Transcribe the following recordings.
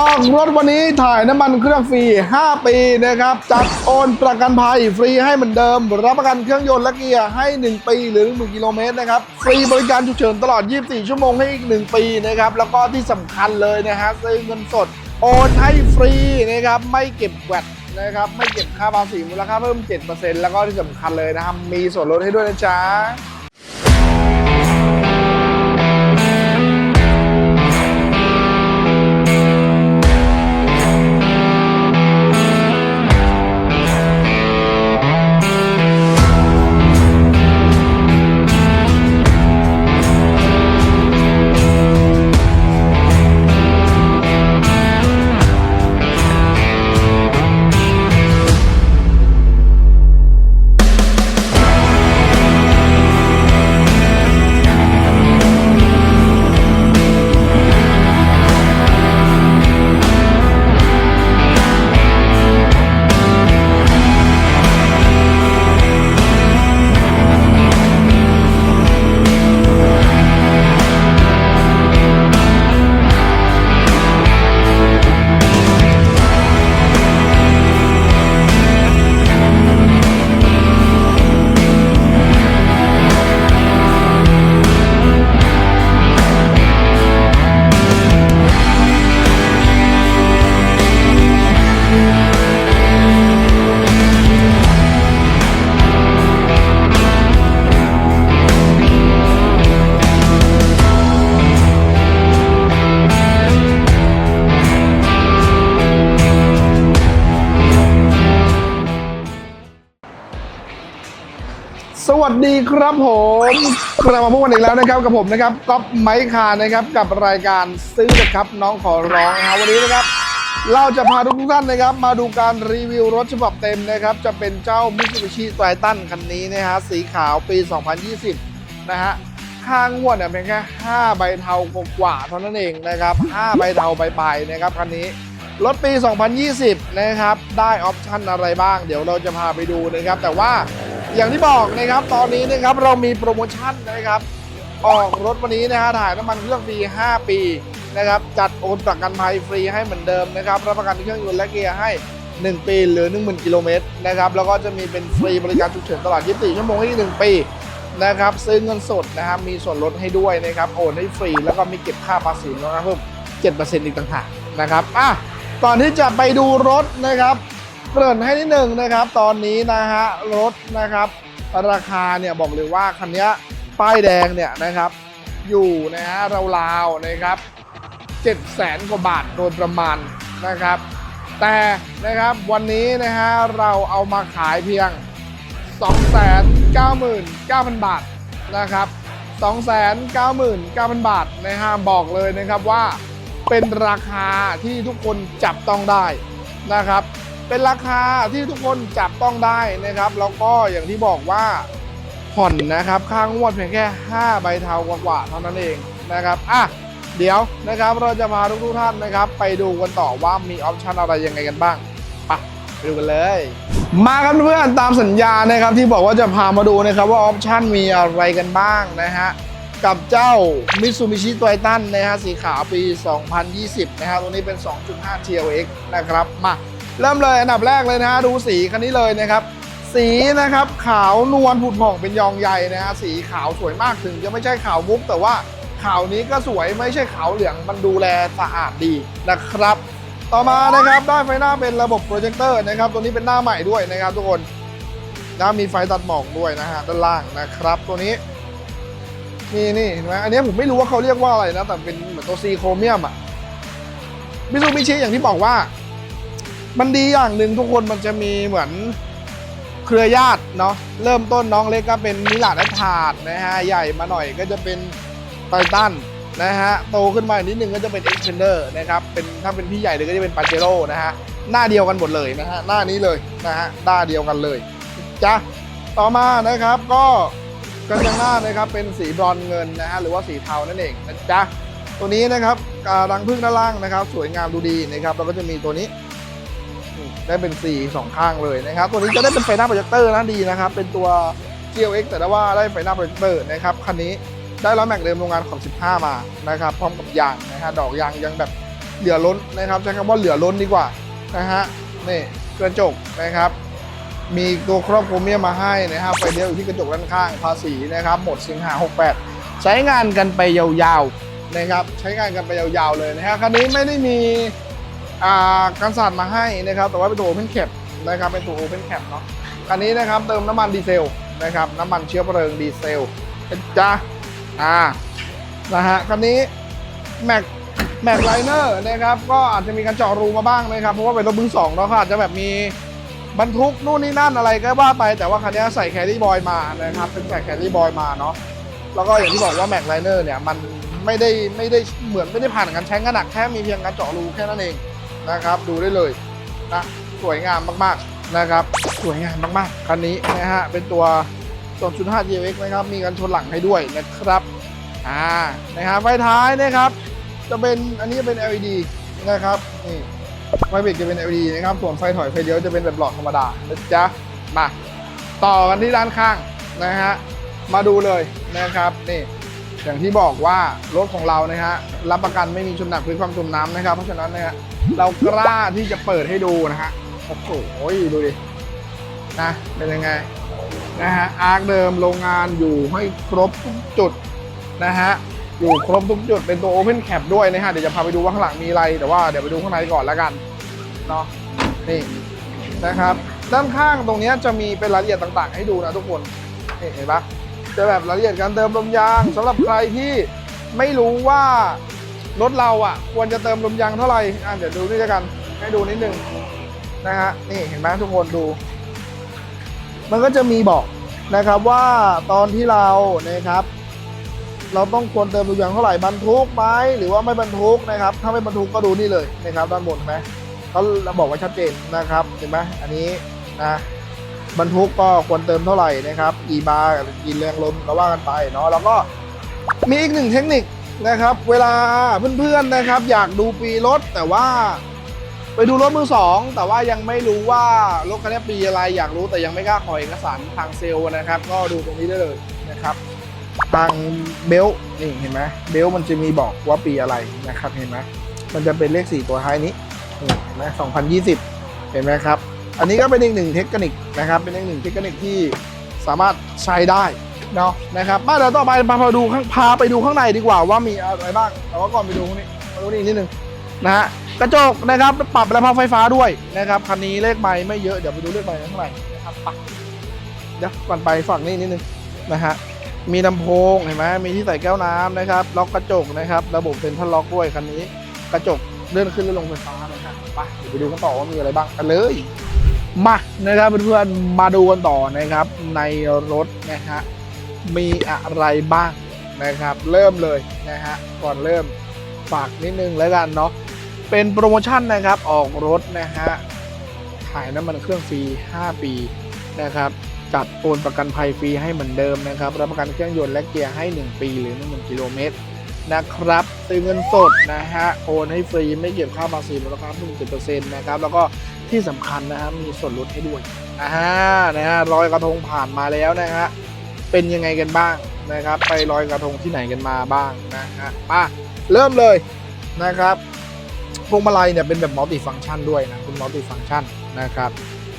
ออกรถวันนี้ถ่ายน้ำมันเครื่องฟรี 5 ปีนะครับ จัดโอนประกันภัยฟรีให้เหมือนเดิม รับประกันเครื่องยนต์และเกียร์ให้ 1 ปี หรือ1กิโลเมตรนะครับ ฟรีบริการฉุกเฉินตลอด 24 ชั่วโมงให้อีก 1 ปีนะครับ แล้วก็ที่สำคัญเลยนะฮะซื้อเงินสด โอนให้ฟรีนะครับ ไม่เก็บแวดนะครับไม่เก็บค่าภาษีมูลค่าเพิ่ม 7%แล้วก็ที่สำคัญเลยนะครับมีส่วนลดให้ด้วยนะจ๊ะ วัสดีครับผมกลับมาพบกันอีกแล้วนะครับกับผมนะครับก๊อฟไมค์คาร์นะครับกับรายการซื้อนะครับน้องขอร้องนะครับวันนี้นะครับ เราจะพาทุกท่านนะครับ มาดูการรีวิวรถฉบับเต็มนะครับ จะเป็นเจ้า Mitsubishi Triton คันนี้นะฮะสีขาวปี 2020 นะฮะค่างวดเนี่ยเพียงแค่ 5 ใบเทากว่าเท่านั้นเองนะครับ 5 ใบเทาใบปลายนะครับคันนี้รถปี 2020 นะครับ ได้ออปชั่นอะไรบ้าง เดี๋ยวเราจะพาไปดูนะครับ แต่ว่า อย่างที่บอกนะครับตอนนี้นะครับเรามีโปรโมชั่นนะครับออกรถวันนี้นะฮะถ่ายน้ำมันเครื่องฟรี5 ปีนะครับจัดโอนประกันภัยฟรีให้เหมือนเดิมนะครับรับประกันเครื่องยนต์และเกียร์ให้ 1 ปีหรือ 10,000 กิโลเมตรนะครับแล้วก็จะมีเป็นฟรีบริการฉุกเฉินตลอด 24 ชั่วโมงให้อีก1ปีนะครับซื้อเงินสดนะครับมีส่วนลดให้ด้วยนะครับโอนให้ฟรีแล้วก็มีเก็บค่าภาษีนะครับเพิ่ม7%อีกต่างหากนะครับอะก่อนที่จะไปดูรถนะครับ เกริ่นให้นิดหนึ่งนะครับ ตอนนี้นะฮะรถนะครับราคาเนี่ยบอกเลยว่าคันนี้ป้ายแดงเนี่ยนะครับอยู่นะฮะราวๆนะครับ7 0 0แสนกว่าบาทโดยประมาณนะครับ แต่นะครับวันนี้นะฮะเราเอามาขายเพียง 299,000 บาทนะครับ299,000 บาทนะฮะบอกเลยนะครับว่าเป็นราคาที่ทุกคนจับต้องได้นะครับ เป็นราคาที่ทุกคนจับต้องได้นะครับ แล้วก็อย่างที่บอกว่าผ่อนนะครับค่างวดเพียงแค่ 5 ใบเทากว่าๆเท่านั้นเองนะครับอะเดี๋ยวนะครับเราจะพาทุกท่านนะครับ ไปดูกันต่อว่ามีออปชันอะไรยังไงกันบ้างไปไปดูกันเลย มากันเพื่อนตามสัญญานะครับที่บอกว่าจะพามาดูนะครับว่าออปชันมีอะไรกันบ้างนะฮะกับเจ้า Mitsubishi Triton นะฮะสีขาวปี 2020 นะฮะตัวนี้เป็น 2.5 TLX นะครับมา เริ่มเลยอันดับแรกเลยนะฮะดูสีคันนี้เลยนะครับ สีนะครับขาวนวลผุดผ่องเป็นยองใหญ่นะฮะสีขาวสวยมากถึงจะไม่ใช่ขาวมุก แต่ว่าขาวนี้ก็สวยไม่ใช่ขาวเหลืองมันดูแลสะอาดดีนะครับ ต่อมานะครับได้ไฟหน้าเป็นระบบโปรเจคเตอร์นะครับตัวนี้เป็นหน้าใหม่ด้วยนะครับทุกคนนะมีไฟตัดหมอกด้วยนะฮะด้านล่างนะครับ ตัวนี้นี่นี่เห็นไหมอันนี้ผมไม่รู้ว่าเขาเรียกว่าอะไรนะ แต่เป็นเหมือนตัวซีโครเมียมอะมิซูบิชิอย่างที่บอกว่า มันดีอย่างหนึ่งทุกคนมันจะมีเหมือนเครือญาติเนาะเริ่มต้นน้องเล็กก็เป็นมิลาดและถาดนะฮะใหญ่มาหน่อยก็จะเป็นไททันนะฮะโตขึ้นมาอีกนิดนึงก็จะเป็น e x p e n d e r นะครับเป็นถ้าเป็นพี่ใหญ่เลยก็จะเป็นปาเจโร่นะฮะหน้าเดียวกันหมดเลยนะฮะหน้านี้เลยนะฮะหน้าเดียวกันเลยจ้ะต่อมานะครับก็กระจังหน้านะครับเป็นสีบรอนเงินนะฮะหรือว่าสีเทานั่นเองนะจ๊ะตัวนี้นะครับอ่ารังพึ่งด้านล่างนะครับ สวยงามดูดีนะครับแล้วก็จะมีตัวนี้ ได้เป็นสีสองข้างเลยนะครับ ตัวนี้จะได้เป็นไฟหน้าโปรเจคเตอร์นะดีนะครับ เป็นตัว GLX แต่ว่าได้ไฟหน้าโปรเจคเตอร์นะครับ คันนี้ได้ล้อแม็กเดิมโรงงานของ 15 มานะครับ พร้อมกับยางนะฮะ ดอกยางยังแบบเหลือล้นนะครับใช้คำว่าเหลือล้นดีกว่านะฮะ นี่กระจกนะครับ มีตัวครอบโครเมียมมาให้นะครับ ไฟเดียวอยู่ที่กระจกด้านข้าง ภาษีนะครับ หมดสิงหา 68 ใช้งานกันไปยาวๆนะครับ ใช้งานกันไปยาวๆเลยนะฮะ คันนี้ไม่ได้มี กันสาดมาให้นะครับ แต่ว่าเป็นตัวโอเพนแคปนะครับเป็นตัวโอเพนแคปเนาะคันนี้นะครับเติมน้ำมันดีเซลนะครับน้ำมันเชื้อเพลิงดีเซลจ้าอ่านะฮะคันนี้แม็กแม็กไลเนอร์นะครับก็อาจจะมีการเจาะรูมาบ้างนะครับ เพราะว่าเป็นรถมือสองเนาะก็อาจจะแบบมีบรรทุกนู่นนี่นั่นอะไรก็ว่าไป แต่ว่าคันนี้ใส่แครี่บอยมานะครับเป็นใส่แครี่บอยมาเนาะแล้วก็อย่างที่บอกว่าแม็กไลเนอร์เนี่ยมันไม่ได้ไม่ได้เหมือนไม่ได้ผ่านการใช้งานหนักแค่มีเพียงการเจาะรูแค่นั้นเอง นะครับ ดูได้เลยนะสวยงามมากๆนะครับ สวยงามมากๆคันนี้นะฮะเป็นตัว 2.5 GX นะครับ มีกันชนหลังให้ด้วยนะครับอ่านะครับไฟท้ายนะครับ จะเป็นอันนี้เป็น LED นะครับนี่ไฟเบรกจะเป็น LED นะครับ ส่วนไฟถอยไฟเลี้ยวจะเป็นแบบหลอดธรรมดานะจ๊ะมาต่อกันที่ด้านข้างนะฮะมาดูเลยนะครับนี่ อย่างที่บอกว่ารถของเรานะฮะรับประกันไม่มีชนหนักพื้นความจมน้ำนะครับ เพราะฉะนั้นนะฮะเรากล้าที่จะเปิดให้ดูนะฮะโอ้โหดูดินะเป็นยังไงนะฮะอาร์คเดิมโรงงานอยู่ให้ครบทุกจุดนะฮะอยู่ครบทุกจุดเป็นตัว Open Cap ด้วยนะฮะเดี๋ยวจะพาไปดูว่าข้างหลังมีอะไร แต่ว่าเดี๋ยวไปดูข้างในก่อนแล้วกันเนาะนี่นะครับ ด้านข้างตรงนี้จะมีเป็นรายละเอียดต่างๆ ให้ดูนะทุกคนเห็นปะ จะแบบรายละเอียดการเติมลมยางสำหรับใครที่ไม่รู้ว่ารถเราอะ ควรจะเติมลมยางเท่าไหร่อะเดี๋ยวดูนี่แล้วกัน ให้ดูนิดนึงนะฮะนี่เห็นไหมทุกคนดู มันก็จะมีบอกนะครับว่าตอนที่เรานะครับ เราต้องควรเติมลมยางเท่าไหร่บรรทุกไหมหรือว่าไม่บรรทุกนะครับ ถ้าไม่บรรทุกก็ดูนี่เลยนะครับด้านบนเห็นไหมเขาบอกไว้ชัดเจนนะครับเห็นไหมอันนี้นะ บรรทุกก็ควรเติมเท่าไหร่นะครับกี่บาร์กี่แรงลมก็ว่ากันไปเนาะแล้วก็มีอีกหนึ่งเทคนิคนะครับ เวลาเพื่อนๆนะครับ อยากดูปีรถแต่ว่า ไปดูรถมือสองแต่ว่ายังไม่รู้ว่ารถคันนี้ปีอะไรอยากรู้แต่ยังไม่กล้าขอเอกสารทางเซลล์นะครับ ก็ดูตรงนี้ได้เลยนะครับ ทางเบลต์นี่เห็นไหมเบลต์มันจะมีบอกว่าปีอะไรนะครับเห็นไหมมันจะเป็นเลข4ตัวท้ายนี้เห็นไหม2020เห็นไหมครับ อันนี้ก็เป็นอีกหนึ่งเทคนิคนะครับ เป็นอีกหนึ่งเทคนิคที่สามารถใช้ได้เนาะนะครับมาเดี๋ยวต่อไปพาไปดูข้างพาไปดูข้างในดีกว่าว่ามีอะไรบ้างแต่ว่าก่อนไปดูข้างนี้มาดูนี่นิดนึงนะฮะกระจกนะครับปรับระบบไฟฟ้าด้วยนะครับคันนี้เลขไม้ไม่เยอะเดี๋ยวไปดูเลขไม้ข้างในนะครับไปเดี๋ยวก่อนไปฝั่งนี้นิดนึงนะฮะมีลำโพงเห็นไหมมีที่ใส่แก้วน้ำนะครับล็อกกระจกนะครับ ระบบเซ็นทรัลล็อกด้วยคันนี้ กระจกเลื่อนขึ้นเลื่อนลงไฟฟ้านะครับไปเดี๋ยวไปดูกันต่อว่ามีอะไรบ้างกันเลย มานะครับเพื่อนๆมาดูกันต่อนะครับ ในรถนะฮะมีอะไรบ้างนะครับ เริ่มเลยนะฮะก่อนเริ่มฝากนิดนึงแล้วกันเนาะเป็นโปรโมชั่นนะครับออกรถนะฮะถ่ายน้ำมันเครื่องฟรี 5 ปีนะครับจัดโอนประกันภัยฟรีให้เหมือนเดิมนะครับรับประกันเครื่องยนต์และเกียร์ให้ 1 ปีหรือ1กิโลเมตรนะครับซื้อเงินสดนะฮะโอนให้ฟรีไม่เก็บค่าภาษีมูลค่าเพิ่ม10%นะครับแล้วก็ ที่สำคัญนะฮะมีส่วนลดให้ด้วยอ่านะฮะลอยกระทงผ่านมาแล้วนะฮะเป็นยังไงกันบ้างนะครับ ไปลอยกระทงที่ไหนกันมาบ้างนะฮะมาเริ่มเลยนะครับพวงมาลัยเนี่ยเป็นแบบมัลติฟังก์ชันด้วยนะเป็นมัลติฟังก์ชันนะครับ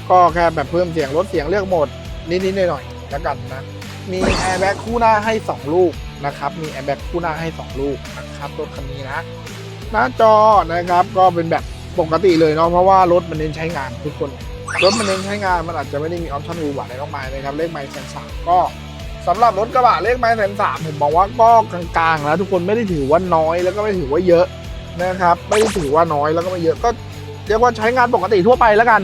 ก็แค่แบบเพิ่มเสียงลดเสียงเลือกโหมดนิดๆหน่อยๆแล้วกันนะมีแอร์แบ็กคู่หน้าให้ 2 ลูกนะครับมีแอร์แบ็กคู่หน้าให้ 2 ลูกนะครับรถคันนี้นะหน้าจอนะครับก็เป็นแบบ ปกติเลยเนาะเพราะว่ารถมันเน้นใช้งานทุกคนรถมันเน้นใช้งานมันอาจจะไม่ได้มีออปชั่นอูหวาอะไรมากมายนะครับเลขไมล์แสนสามก็สำหรับรถกระบะเลขไมล์แสนสามผมมองว่าก็กลางๆแล้วทุกคนไม่ได้ถือว่าน้อยแล้วก็ไม่ถือว่าเยอะนะครับไม่ได้ถือว่าน้อยแล้วก็ไม่เยอะก็เรียกว่าใช้งานปกติทั่วไปแล้วกัน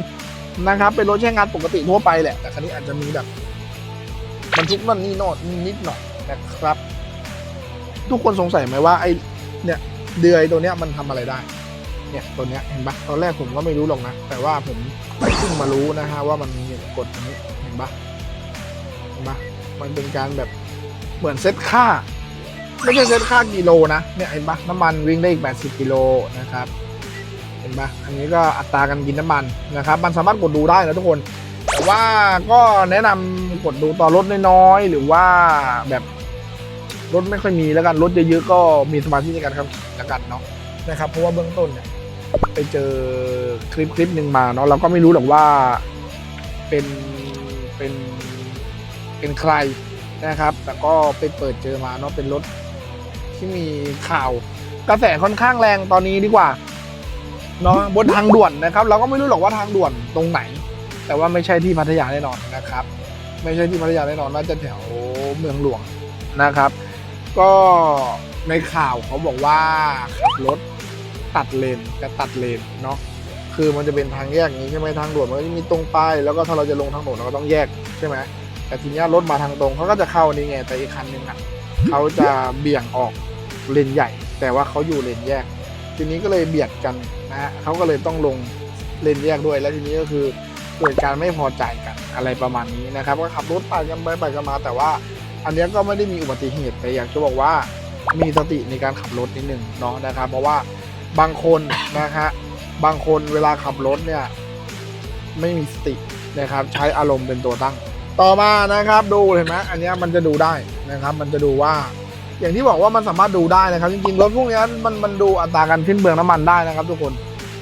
นะครับ เป็นรถใช้งานปกติทั่วไปแหละแต่คันนี้อาจจะมีแบบบรรทุกนั่นนี่โนดนิดหน่อยนะครับ ทุกคนสงสัยไหมว่าไอ้เนี่ยเดือยตัวเนี้ยมันทำอะไรได้ เนี่ยตัวเนี้ยเห็นปะตอนแรกผมก็ไม่รู้หรอกนะ แต่ว่าผมเพิ่งมารู้นะฮะว่ามันมีกดตรงนี้เห็นปะเห็นปะมันเป็นการแบบเหมือนเซ็ตค่า ไม่ใช่เซ็ตค่ากิโลนะเนี่ยเห็นปะน้ำมันวิ่งได้อีก 80 กิโลนะครับเห็นปะอันนี้ก็อัตราการกินน้ำมันนะครับมันสามารถกดดูได้นะทุกคน แต่ว่าก็แนะนำกดดูต่อรถน้อยๆหรือว่าแบบรถไม่ค่อยมีแล้วกันรถเยอะๆก็มีสมาธิในการขับขี่แล้วกันเนาะนะครับเพราะว่าเบื้องต้นเนี่ย ไปเจอคลิปคลิปหนึ่งมาเนาะเราก็ไม่รู้หรอกว่าเป็นเป็นเป็นใครนะครับ แต่ก็ไปเปิดเจอมาเนาะเป็นรถที่มีข่าวกระแสค่อนข้างแรงตอนนี้ดีกว่าเนาะบนทางด่วนนะครับ เราก็ไม่รู้หรอกว่าทางด่วนตรงไหน แต่ว่าไม่ใช่ที่พัทยาแน่นอนนะครับ ไม่ใช่ที่พัทยาแน่นอนน่าจะแถวเมืองหลวงนะครับ ก็ในข่าวเขาบอกว่าขับรถ ตัดเลนจะตัดเลนเนาะคือมันจะเป็นทางแยกนี้ใช่ไหมทางด่วนมันก็จะมีตรงไปแล้วก็ถ้าเราจะลงทางด่วนเราก็ต้องแยกใช่ไหมแต่ทีนี้รถมาทางตรงเขาก็จะเข้านี่ไงแต่อีกคันหนึงอะเขาจะเบี่ยงออกเลนใหญ่ แต่ว่าเขาอยู่เลนแยก ทีนี้ก็เลยเบียดกันนะฮะเขาก็เลยต้องลงเลนแยกด้วย แล้วทีนี้ก็คือเกิดการไม่พอใจกันอะไรประมาณนี้นะครับก็ขับรถไปกันไปไปกันมา แต่ว่าอันนี้ก็ไม่ได้มีอุบัติเหตุแต่อยากจะบอกว่ามีสติในการขับรถนิดหนึ่งเนาะนะครับ เพราะว่า บางคนนะฮะบางคนเวลาขับรถเนี่ย ไม่มีสตินะครับ ใช้อารมณ์เป็นตัวตั้ง ต่อมานะครับดูเห็นไหมอันนี้มันจะดูได้นะครับ มันจะดูว่า อย่างที่บอกว่ามันสามารถดูได้นะครับ จริงๆรถพวกนี้มันมันดูอัตราการสิ้นเปลืองน้ำมันได้นะครับ ทุกคน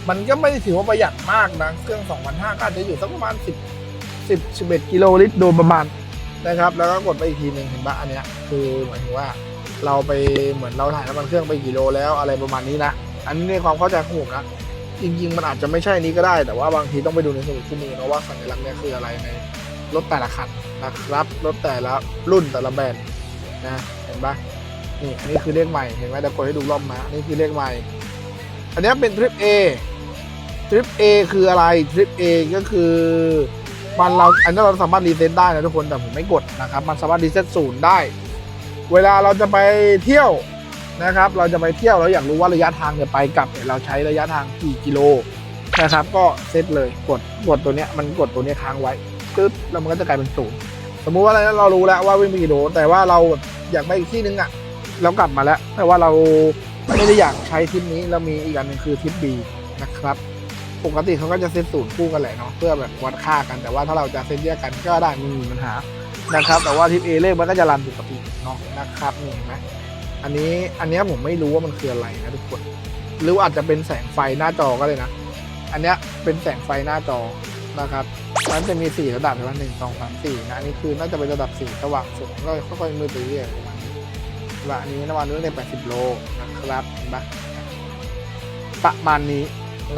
มันก็ไม่ถือว่าประหยัดมากนะเครื่อง2,500ก็อาจจะอยู่สักประมาณ 10 10 11กิโลลิตรโดยประมาณนะครับ แล้วก็กดไปอีกทีหนึ่งเห็นปะอันเนี้ยคือหมายถึงว่าเราไปเหมือนเราถ่ายน้ำมันเครื่องไปกี่โลแล้วอะไรประมาณนี้นะ อันนี้ในความเข้าใจของผมนะจริงๆ มันอาจจะไม่ใช่นี้ก็ได้ แต่ว่าบางทีต้องไปดูในสมุดคู่มือนะว่าสัญลักษณ์เนี้ยคืออะไรในรถแต่ละคันนะครับรถแต่ละรุ่นแต่ละแบรนด์นะเห็นปะนี่อันนี้คือเลขใหม่เห็นไหมเดี๋ยวกดให้ดูรอบมาอันนี้คือเลขใหม่ อันนี้เป็นทริป A ทริป A คืออะไรทริป A ก็คือมันเราอันนี้เราสามารถรีเซ็ตได้นะทุกคนแต่ผมไม่กดนะครับ มันสามารถรีเซ็ตศูนย์ได้ เวลาเราจะไปเที่ยว นะครับ เราจะไปเที่ยวเราอยากรู้ว่าระยะทางเนี่ยไปกลับเนี่ยเราใช้ระยะทางกี่กิโลนะครับ ก็เซตเลยกดกดตัวเนี้ยมันกดตัวเนี้ยค้างไว้ปึ๊บแล้วมันก็จะกลายเป็นศูนย์สมมุติว่าอะไรนะเรารู้แล้วว่าวิ่งไปกี่โลแต่ว่าเราอยากไปอีกที่นึงอะเรากลับมาแล้ว แต่ว่าเราไม่ได้อยากใช้ทริปนี้เรามีอีกอันหนึ่งคือทริป B นะครับปกติเขาก็จะเซตศูนย์คู่กันแหละเนาะเพื่อแบบวัดค่ากันแต่ว่าถ้าเราจะเซตแยกกันก็ได้ไม่มีปัญหานะครับ แต่ว่าทิปเอเลขมันก็จะรันปกติเนาะนะครับนี่เห็นไหม อันนี้อันนี้ผมไม่รู้ว่ามันคืออะไรนะทุกคน หรืออาจจะเป็นแสงไฟหน้าจอก็เลยนะ อันนี้เป็นแสงไฟหน้าจอนะครับมันจะมีสี่ระดับใช่ไหมหนึ่งสองสามสี่นะอันนี้คือน่าจะเป็นระดับสี่สว่างสุดก็ค่อยๆมืดไปเรื่อยประมาณนี้และอันนี้น้ำมันเรื่องในแปดสิบโลนะครับเห็นปะประมาณนี้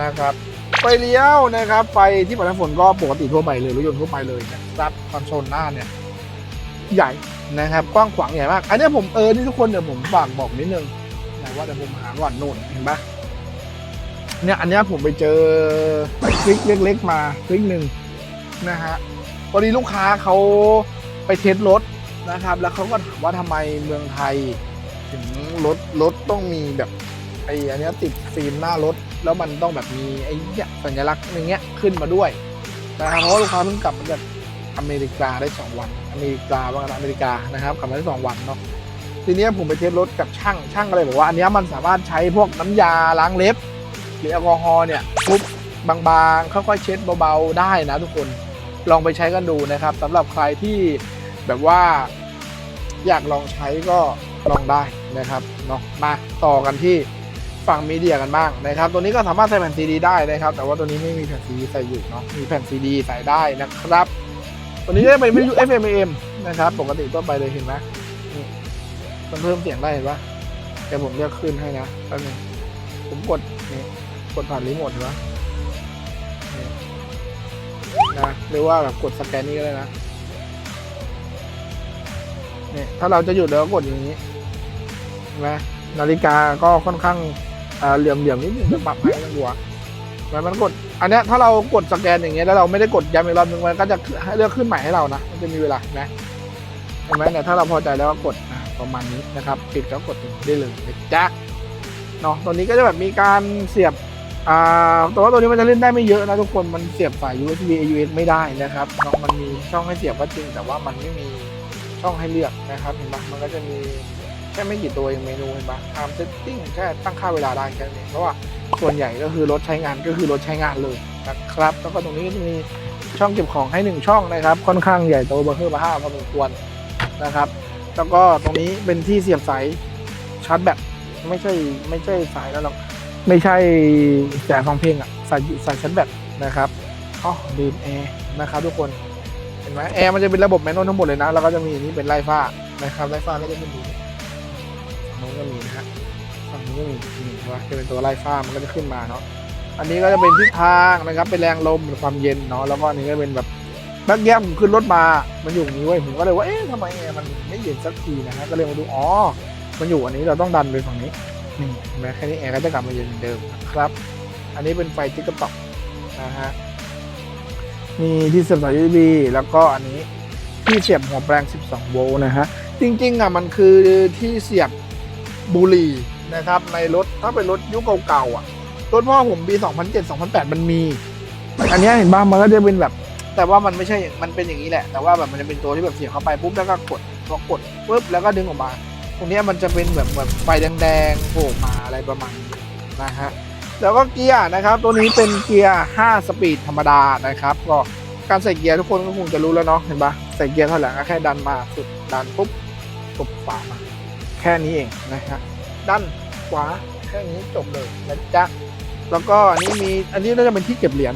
นะครับไฟเลี้ยวนะครับ ไฟที่ปัดน้ำฝนก็ปกติทั่วไปเลยรถยนต์ทั่วไปเลยนะครับคอนโซลหน้าเนี่ย ใหญ่ นะครับกว้างขวางใหญ่มาก อันนี้ผมเออที่ทุกคนเดี๋ยวผมฝากบอกนิดนึงนะว่าเดี๋ยวผมหาก่อนโน่นเห็นปะเนี่ยอันนี้ผมไปเจอคลิกเล็กๆมาคลิกหนึ่งนะฮะพอดีลูกค้าเขาไปเทสรถนะครับ แล้วเขาก็ถามว่าทำไมเมืองไทย ถึงรถรถต้องมีแบบไอ้อันนี้ติดฟิล์มหน้ารถ แล้วมันต้องแบบมีไอ้เนี่ยสัญลักษณ์อย่างเงี้ยขึ้นมาด้วยนะครับเพราะลูกค้าเพิ่งกลับมาจากอเมริกาได้2วัน อเมริกาว่ากันนะอเมริกานะครับกลับมาได้2วันเนาะทีนี้ผมไปเทสรถกับช่างช่างก็เลยบอกว่าอันนี้มันสามารถใช้พวกน้ำยาล้างเล็บ หรือแอลกอฮอล์เนี่ยปุ๊บบางๆค่อยๆเช็ดเบาๆได้นะทุกคนลองไปใช้กันดูนะครับสำหรับใครที่แบบว่าอยากลองใช้ก็ลองได้นะครับเนาะมาต่อกันที่ฝั่งมีเดียกันบ้างนะครับ ตัวนี้ก็สามารถใส่แผ่นซีดีได้นะครับ แต่ว่าตัวนี้ไม่มีแผ่นซีดีใส่อยู่เนาะมีแผ่นซีดีใส่ได้นะครับ วนี้จะเป็นวิทยุ FM AM นะครับ ปกติทั่วไปเลยเห็นไหมนี่มันเพิ่มเสียงได้เห็นปะเดี๋ยวผมจะขึ้นให้นะแป๊บนึงผมกดนี่กดผ่านรีโมทเห็นปะนี่นะหรือว่าแบบกดสแกนนี่ก็ได้นะเนี่ยถ้าเราจะหยุดเราก็กดอย่างนี้เห็นไหมนาฬิกาก็ค่อนข้างอ่าเหลี่ยมเหลี่ยมๆนิดนึงจะปรับให้มันหัว แล้วมันกด อันเนี้ยถ้าเรากดสแกนอย่างเงี้ยแล้วเราไม่ได้กดย้ำอีกรอบนึงมันก็จะให้เลือกขึ้นใหม่ให้เรานะ มันจะมีเวลานไหมเห็นไหมเนี่ยถ้าเราพอใจแล้วก็กดประมาณนี้นะครับปิดก็กดได้เลยจ๊ะเนาะตัวนี้ก็จะแบบมีการเสียบอ่าแต่ว่าตัวนี้มันจะเล่นได้ไม่เยอะนะทุกคนมันเสียบสาย USB AUX ไม่ได้นะครับเนาะมันมีช่องให้เสียบก็จริง แต่ว่ามันไม่มีช่องให้เลือกนะครับเห็นปะมันก็จะมี แค่ไม่กี่ตัวเองเมนูเห็นปะ time setting แค่ตั้งค่าเวลาได้แค่นี้เพราะว่าส่วนใหญ่ก็คือรถใช้งานก็คือรถใช้งานเลยนะครับ แล้วก็ตรงนี้ก็จะมีช่องเก็บของให้หนึ่งช่องนะครับ ค่อนข้างใหญ่โตเบอร์เฮอร์บาห้าพอสมควรนะครับ แล้วก็ตรงนี้เป็นที่เสียบสายชาร์จแบตไม่ใช่ไม่ใช่สายแล้วหรอกไม่ใช่แสงฟังเพลงอะส่ใส่ชั้นแบตนะครับอ๋อลืมแอร์นะครับทุกคนเห็นไหมแอร์มันจะเป็นระบบแมนนวลทั้งหมดเลยนะแล้วก็จะมีอันนี้เป็นไล่ฟ้านะครับไล่ฟ้าก็จะเป็นดู งนู้นก็มีนะฮะฝั่งนู้ก็มีนี่เห็นปะจะเป็นตัวไล่ฟ้ามันก็จะขึ้นมาเนาะอันนี้ก็จะเป็นทิศทางนะครับเป็นแรงลมหรือความเย็นเนาะแล้วก็อันนี้ก็เป็นแบบเมื่อกี้ผมขึ้นรถมา มันอยู่อย่างนี้เว้ยผมก็เลยว่า เอ๊ะทำไมมันไม่เย็นสักทีนะฮะ ก็เลยมาดู อ๋อ มันอยู่อันนี้เราต้องดันไปฝั่งนี้ นี่เห็นไหมแค่นี้แอร์ก็จะกลับมาเย็นเหมือนเดิมครับ อันนี้เป็นไฟติ๊กต็อกนะฮะ มีที่เสียบสาย USB แล้วก็อันนี้ที่เสียบหัวแปลง 12 โวลต์นะฮะ จริงๆอะมันคือที่เสียบ บุหรี่นะครับในรถถ้าเป็นรถยุคเก่าๆอะรถพ่อผมปี 2007 2008 มันมี อันนี้เห็นบ้างมันก็จะเป็นแบบ แต่ว่ามันไม่ใช่มันเป็นอย่างนี้แหละ แต่ว่าแบบมันจะเป็นตัวที่แบบเสียบเข้าไปปุ๊บแล้วก็กดพอกดปุ๊บแล้วก็ดึงออกมา ตรงนี้มันจะเป็นแบบแบบไฟแดงๆโผล่มาอะไรประมาณนี้นะฮะแล้วก็เกียร์นะครับตัวนี้เป็นเกียร์ 5 สปีดธรรมดานะครับก็การใส่เกียร์ทุกคนก็คงจะรู้แล้วเนาะเห็นปะใส่เกียร์เท่าไหร่ก็แค่ดันมาสุดดันปุ๊บกดขวามา ค่นี้เองนะฮะดันขวาแค่นี้จบเลยนะจ๊ะแล้วก็อันนี้มีอันนี้น่าจะเป็นที่เก็บเหรียญ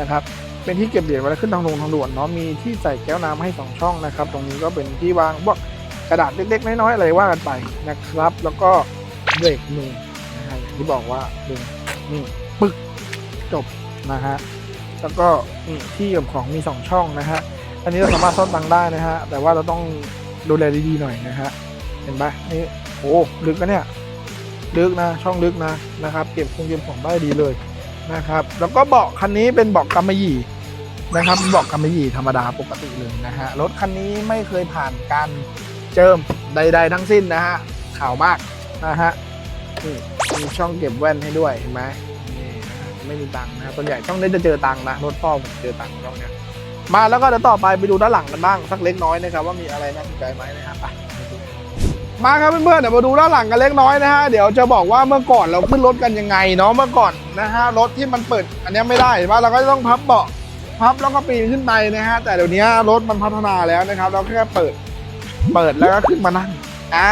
นะครับ เป็นที่เก็บเหรียญเวลาขึ้นทางลงทางด่วนเนาะมีที่ใส่แก้วน้ำให้สองช่องนะครับ ตรงนี้ก็เป็นที่วางพวกกระดาษเล็กๆน้อยๆอะไรว่ากันไปนะครับ แล้วก็เบรกมือนะฮะอย่างที่บอกว่าดึงนี่ปึ๊กจบนะฮะแล้วก็นี่ที่เก็บของมีสองช่องนะฮะอันนี้เราสามารถซ่อนตังได้นะฮะแต่ว่าเราต้องดูแลดีๆหน่อยนะฮะ เห็นปะนี่โอ้ลึกนะเนี่ยลึกนะช่องลึกนะนะครับเก็บคงเก็บของได้ดีเลยนะครับ แล้วก็เบาะคันนี้เป็นเบาะกำมะหยี่นะครับเบาะกำมะหยี่ธรรมดาปกติเลยนะฮะรถคันนี้ไม่เคยผ่านการเจิมใด ๆ ทั้งสิ้นนะฮะข่าวมากนะฮะมีช่องเก็บแว่นให้ด้วยเห็นไหมนี่ไม่มีตังค์นะส่วนใหญ่ช่องนี้จะเจอตังค์นะรถพ่อผมเจอตังค์ช่องเนี้ยมาแล้วก็เดี๋ยวต่อไปไปดูด้านหลังกันบ้างสักเล็กน้อยนะครับว่ามีอะไรน่าสนใจไหมนะครับไป มาครับเพื่อนๆเดี๋ยวมาดูด้านหลังกันเล็กน้อยนะฮะเดี๋ยวจะบอกว่าเมื่อก่อนเราขึ้นรถกันยังไงเนาะเมื่อก่อนนะฮะรถที่มันเปิดอันนี้ไม่ได้เห็นปะเราก็ต้องพับเบาะพับแล้วก็ปีนขึ้นไปนะฮะแต่เดี๋ยวนี้รถมันพัฒนาแล้วนะครับ เราแค่เปิด เปิดแล้วก็ขึ้นมานั่งอ่า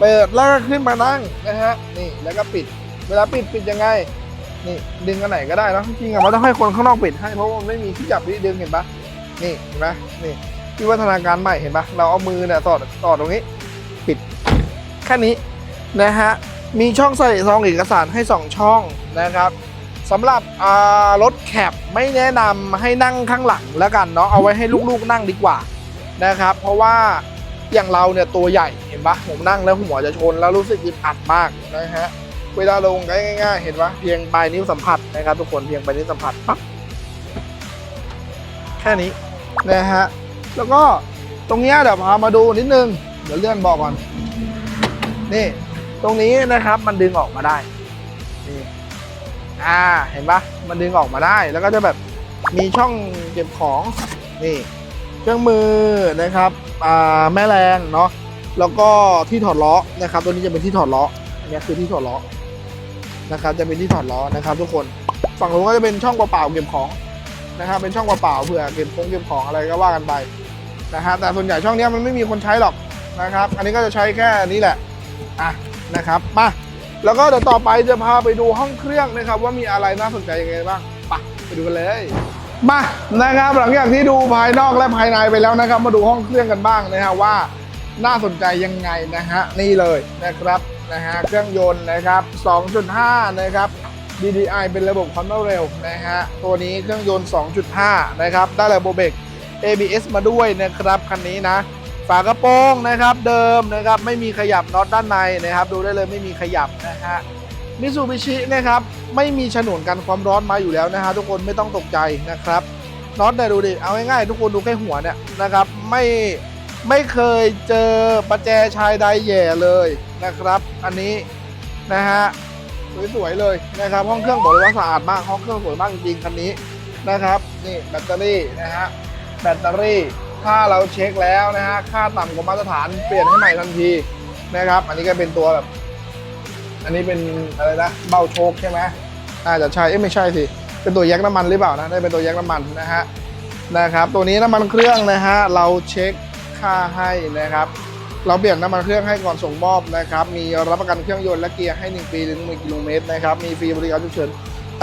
เปิดแล้วก็ขึ้นมานั่งนะฮะนี่แล้วก็ปิด เวลาปิดปิดยังไง นี่ดึงกันไหนก็ได้นะจริงๆอะมันต้องให้คนข้างนอกปิดให้เพราะว่ามันไม่มีที่จับที่ดึงเห็นปะนี่เห็นปะนี่วิวัฒนาการใหม่เห็นปะเราเอามือเนี่ยสอดสอดตรงนี้ แค่นี้นะฮะมีช่องใส่ซองเอกสารให้ 2 ช่องนะครับสำหรับรถแคปไม่แนะนำให้นั่งข้างหลังแล้วกันเนาะเอาไว้ให้ลูกๆนั่งดีกว่านะครับ เพราะว่าอย่างเราเนี่ยตัวใหญ่เห็นปะผมนั่งแล้วหัวจะชนแล้วรู้สึกอึดอัดมากนะฮะเวลาลงง่ายๆ เห็นปะเพียงปลายนิ้วสัมผัสนะครับ ทุกคนเพียงปลายนิ้วสัมผัสปั๊บแค่นี้นะฮะแล้วก็ตรงนี้เดี๋ยวพามาดูนิดนึงเดี๋ยวเลื่อนบอกก่อน นี่ ตรงนี้นะครับมันดึงออกมาได้ นี่อ่าเห็นปะมันดึงออกมาได้แล้วก็จะแบบมีช่องเก็บของนี่ เครื่องมือนะครับอ่าแม่แรงเนาะแล้วก็ที่ถอดล้อนะครับ ตัวนี้จะเป็นที่ถอดล้ออันนี้คือที่ถอดล้อนะครับ จะเป็นที่ถอดล้อนะครับ ทุกคนฝั่งนู้นก็จะเป็นช่องเปล่าๆเก็บของนะครับ เป็นช่องเปล่าๆเผื่อเก็บของเก็บของอะไรก็ว่ากันไปนะฮะแต่ส่วนใหญ่ช่องนี้มันไม่มีคนใช้หรอกนะครับ อันนี้ก็จะใช้แค่นี้แหละ อะนะครับมาแล้วก็เดี๋ยวต่อไปจะพาไปดูห้องเครื่องนะครับ ว่ามีอะไรน่าสนใจยังไงบ้างไปไปดูกันเลยมานะครับหลังจากที่ดูภายนอกและภายในไปแล้วนะครับ มาดูห้องเครื่องกันบ้างนะฮะว่าน่าสนใจยังไงนะฮะนี่เลยนะครับนะฮะเครื่องยนต์นะครับ 2.5 นะครับ DDI เป็นระบบความเร็วนะฮะตัวนี้เครื่องยนต์ 2.5 นะครับได้ระบบเบรก ABS มาด้วยนะครับคันนี้นะ ฝากระโปรงนะครับเดิมนะครับไม่มีขยับน็อตด้านในนะครับ ดูได้เลยไม่มีขยับนะฮะมิซูบิชินะครับไม่มีฉนวนกันความร้อนมาอยู่แล้วนะฮะทุกคนไม่ต้องตกใจนะครับน็อตเนี่ยดูดิเอาง่ายๆทุกคนดูแค่หัวเนี่ยนะครับไม่ไม่เคยเจอประแจชายใดแย่เลยนะครับ อันนี้นะฮะสวยๆเลยนะครับ ห้องเครื่องบอกเลยว่าสะอาดมากห้องเครื่องสวยมากจริงๆคันนี้นะครับ นี่แบตเตอรี่นะฮะแบตเตอรี่ ถ้าเราเช็คแล้วนะฮะค่าต่ำกว่ามาตรฐานเปลี่ยนให้ใหม่ทันทีนะครับ อันนี้ก็เป็นตัวแบบ อันนี้เป็นอะไรนะเบ้าโชคใช่ไหมอาจจะใช่เอ้ยไม่ใช่สิเป็นตัวแยกน้ำมันหรือเปล่านะได้เป็นตัวแยกน้ำมันนะฮะนะครับ ตัวนี้น้ำมันเครื่องนะฮะเราเช็คค่าให้นะครับ เราเปลี่ยนน้ำมันเครื่องให้ก่อนส่งมอบนะครับ มีรับประกันเครื่องยนต์และเกียร์ให้ 1 ปีหรือ10,000กิโลเมตรนะครับมีฟรีบริการฉุกเฉิน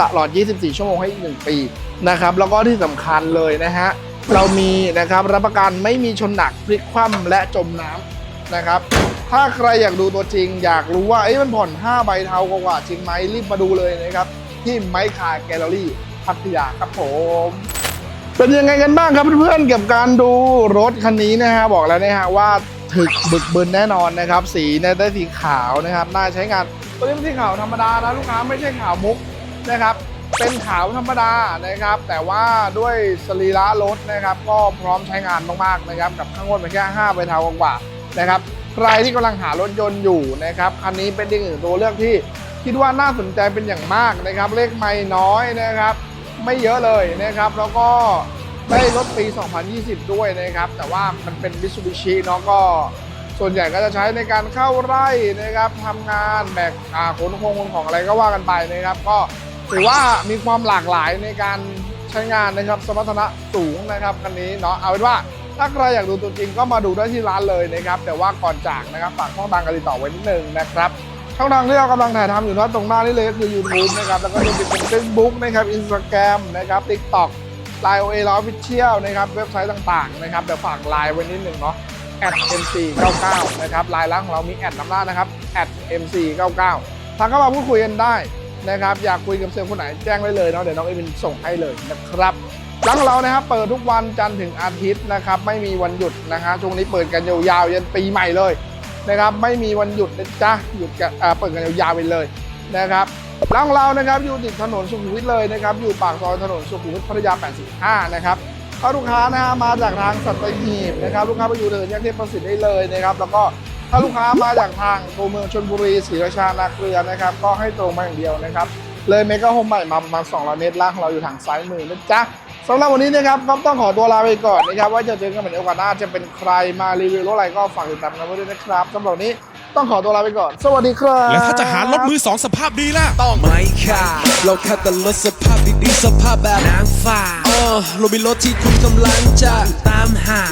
ตลอด 24 ชั่วโมงให้อีก1ปีนะครับแล้วก็ที่สำคัญเลยนะฮะ เรามีนะครับรับประกันไม่มีชนหนักพลิกคว่ำและจมน้ำนะครับ ถ้าใครอยากดูตัวจริง อยากรู้ว่าเอ้ยมันผ่อน 5 ใบเทากว่าจริงไหมรีบมาดูเลยนะครับ ที่ไมค์คาแกลเลอรี่พัทยาครับผมเป็นยังไงกันบ้างครับเพื่อนๆกับการดูรถคันนี้นะฮะบอกแล้วนะฮะว่าถึกบึกบึนแน่นอนนะครับ สีเนี่ยได้สีขาวนะครับน่าใช้งานตัวนี้เป็นสีขาวธรรมดานะลูกค้าไม่ใช่ขาวมุกนะครับ เป็นขาวธรรมดานะครับ แต่ว่าด้วยสรีระรถนะครับ ก็พร้อมใช้งานมากๆนะครับ กับข้างบนเป็นแค่5ใบเทากว่าๆนะครับ ใครที่กำลังหารถยนต์อยู่นะครับคันนี้เป็นอีกหนึ่งตัวเลือกที่คิดว่าน่าสนใจเป็นอย่างมากนะครับ เลขไม่น้อยนะครับ ไม่เยอะเลยนะครับ แล้วก็ได้รถปี 2020 ด้วยนะครับ แต่ว่ามันเป็น Mitsubishi เนาะก็ส่วนใหญ่ก็จะใช้ในการเข้าไร่นะครับทำงานแบกขนของขนของอะไรก็ว่ากันไปนะครับ ก็ ถือว่ามีความหลากหลายในการใช้งานนะครับ สมรรถนะสูงนะครับคันนี้เนาะเอาเป็นว่าถ้าใครอยากดูตัวจริงก็มาดูได้ที่ร้านเลยนะครับแต่ว่าก่อนจากนะครับฝากช่องทางการติดต่อไว้นิดนึงนะครับช่องทางที่เรากำลังถ่ายทำอยู่นะตรงหน้านี้เลยก็คือ YouTube นะครับแล้วก็จะเป็น Facebook นะครับ Instagram นะครับ TikTok Line OA เรา Official นะครับเว็บไซต์ต่างๆนะครับเดี๋ยวฝากไลน์ไว้นิดนึงเนาะแอด @mc99 นะครับไลน์ล่างของเรามีแอดน้ำหน้านะครับ @mc99 ทางเข้ามาพูดคุยกันได้ นะครับอยากคุยกับเซลล์คนไหนแจ้งได้เลยเนาะเดี๋ยวน้องเอวินส่งให้เลยนะครับร้านของเรานะครับเปิดทุกวันจันทร์ถึงอาทิตย์นะครับไม่มีวันหยุดนะฮะช่วงนี้เปิดกันยาวๆยันปีใหม่เลยนะครับไม่มีวันหยุดนะจ๊ะหยุดกันเปิดกันยาวๆไปเลยนะครับร้านของเรานะครับอยู่ติดถนนสุขุมวิทเลยนะครับอยู่ปากซอยถนนสุขุมวิทพัทยา 85 นะครับถ้าลูกค้านะฮะมาจากทางสัตหีบนะครับลูกค้าไปอยู่เดินแยกเทพประสิทธิ์ได้เลยนะครับแล้วก็ ถ้าลูกค้ามาจากทางตัวเมืองชลบุรีศรีราชานาเกลือนะครับ ก็ให้ตรงมาอย่างเดียวนะครับ เลยเมกะโฮมใหม่มาประมาณ200เมตรล่างของเราอยู่ทางซ้ายมือนะจ๊ะสำหรับวันนี้นะครับก็ต้องขอตัวลาไปก่อนนะครับว่าจะเจอกันใหม่ในโอกาสหน้าจะเป็นใครมารีวิวรถอะไรก็ฝากติดตามกันไว้ด้วยนะครับสำหรับวันนี้ต้องขอตัวลาไปก่อน สวัสดีครับ แล้วถ้าจะหารถมือสองสภาพดีล่ะ ต้องไม่ค่ะ เราแค่แต่รถสภาพดีๆสภาพแบบนางฟ้าเออเรามีรถที่คุณกำลังจะตามหา